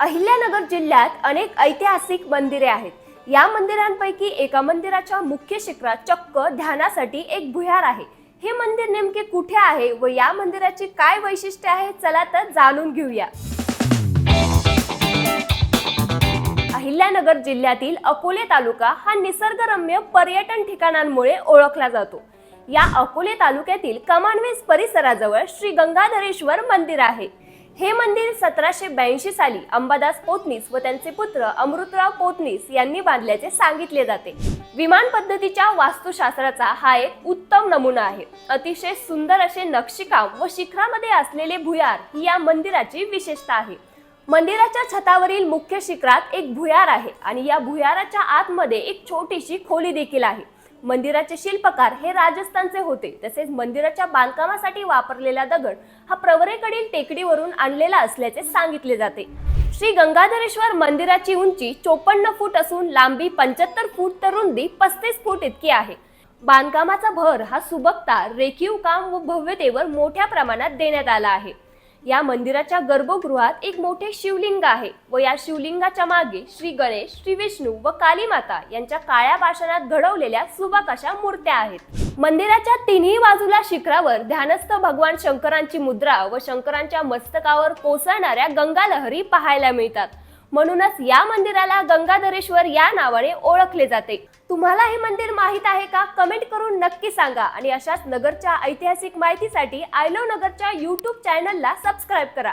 अहिल्यानगर जिल्ह्यात अनेक ऐतिहासिक मंदिरे आहेत. या मंदिरांपैकी एका मंदिराच्या मुख्य शिखरात चक्क ध्यानासाठी एक भुयार आहे. हे मंदिर नेमके कुठे आहे व या मंदिराची काय वैशिष्ट्य आहे चला तर जाणून घेऊया. अहिल्यानगर जिल्ह्यातील अकोले तालुका हा निसर्गरम्य पर्यटन ठिकाणांमुळे ओळखला जातो. या अकोले तालुक्यातील कमानवेस परिसराजवळ श्री गंगाधरेश्वर मंदिर आहे. हे मंदिर सतराशे ब्याऐंशी साली अंबादास पोतनीस व त्यांचे पुत्र अमृतराव पोतनीस यांनी बांधल्याचे सांगितले जाते. विमान पद्धतीच्या वास्तुशास्त्राचा हा एक उत्तम नमुना आहे. अतिशय सुंदर असे नक्षीकाम व शिखरामध्ये असलेले भुयार ही या मंदिराची विशेषता आहे. मंदिराच्या छतावरील मुख्य शिखरात एक भुयार आहे आणि या भुयाराच्या आतमध्ये एक छोटीशी खोली देखील आहे. मंदिराचे शिल्पकार हे राजस्थानचे होते. तसेच मंदिराच्या बांधकामासाठी वापरलेला दगड हा प्रवरेकडील टेकडीवरून आणलेला असल्याचे सांगितले जाते. श्री गंगाधरेश्वर मंदिराची उंची चोपन्न फूट असून लांबी पंच्याहत्तर फूट तर रुंदी पस्तीस फूट इतकी आहे. बांधकामाचा भर हा सुबकता रेखीव काम व भव्यतेवर मोठ्या प्रमाणात देण्यात आला आहे. या मंदिराच्या गर्भगृहात एक मोठे शिवलिंग आहे व या शिवलिंगाच्या मागे श्री गणेश श्री विष्णू व काली माता यांच्या काळ्या पाषाणात घडवलेल्या सुबक अशा मूर्त्या आहेत. मंदिराच्या तिन्ही बाजूला शिखरावर ध्यानस्थ भगवान शंकरांची मुद्रा व शंकरांच्या मस्तकावर कोसळणाऱ्या गंगालहरी पाहायला मिळतात. म्हणूनच या मंदिराला गंगाधरेश्वर या नावाने ओळखले जाते. तुम्हाला हे मंदिर माहीत आहे का? कमेंट करून नक्की सांगा आणि अशाच नगरच्या ऐतिहासिक माहितीसाठी आय लव्ह नगरच्या यूट्यूब चॅनलला सबस्क्राईब करा.